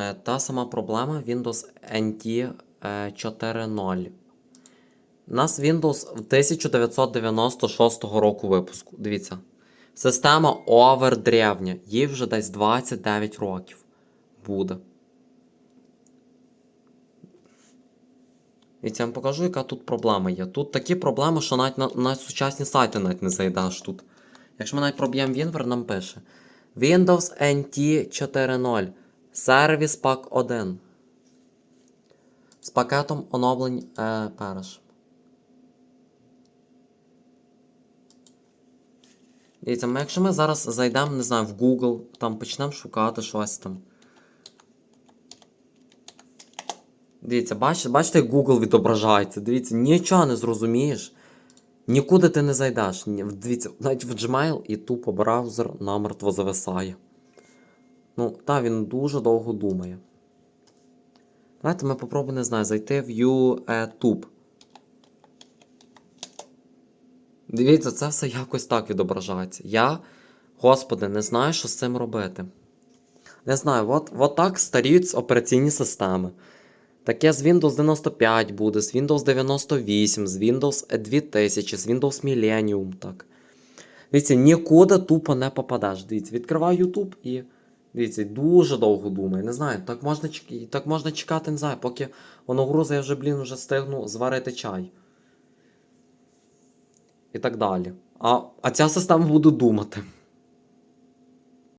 Е, Та сама проблема Windows NT е, 4.0. У нас Windows 1996 року випуску. Дивіться. Система овердревня. Їй вже десь 29 років буде. Дивіться, я вам покажу, яка тут проблема є. Тут такі проблеми, що навіть на, на сучасні сайти навіть не зайдеш тут. Якщо ми навіть проб'ємо Winver, нам пише Windows NT 4.0. Сервіс Pack 1. З пакетом оновлень е, перш. Дивіться, ми, якщо ми зараз зайдемо, не знаю, в Google, там почнемо шукати щось там. Дивіться, бачите, бачите, як Google відображається. Дивіться, нічого не зрозумієш. Нікуди ти не зайдеш. Дивіться, навіть в Gmail і тупо браузер намертво зависає. Ну, та, він дуже довго думає. Давайте ми попробуємо, не знаю, зайти в YouTube. Дивіться, це все якось так відображається. Я, господи, не знаю, що з цим робити. Не знаю, от, от так старіють операційні системи. Таке з Windows 95 буде, з Windows 98, з Windows 2000, з Windows Millennium. Так. Дивіться, нікуди тупо не попадеш. Дивіться, відкриваю YouTube і. Дивіться, дуже довго думаю. Не знаю, так можна, так можна чекати, не знаю, поки воно груза, я вже, блін, вже встигну зварити чай. І так далі. А, а ця система буде думати.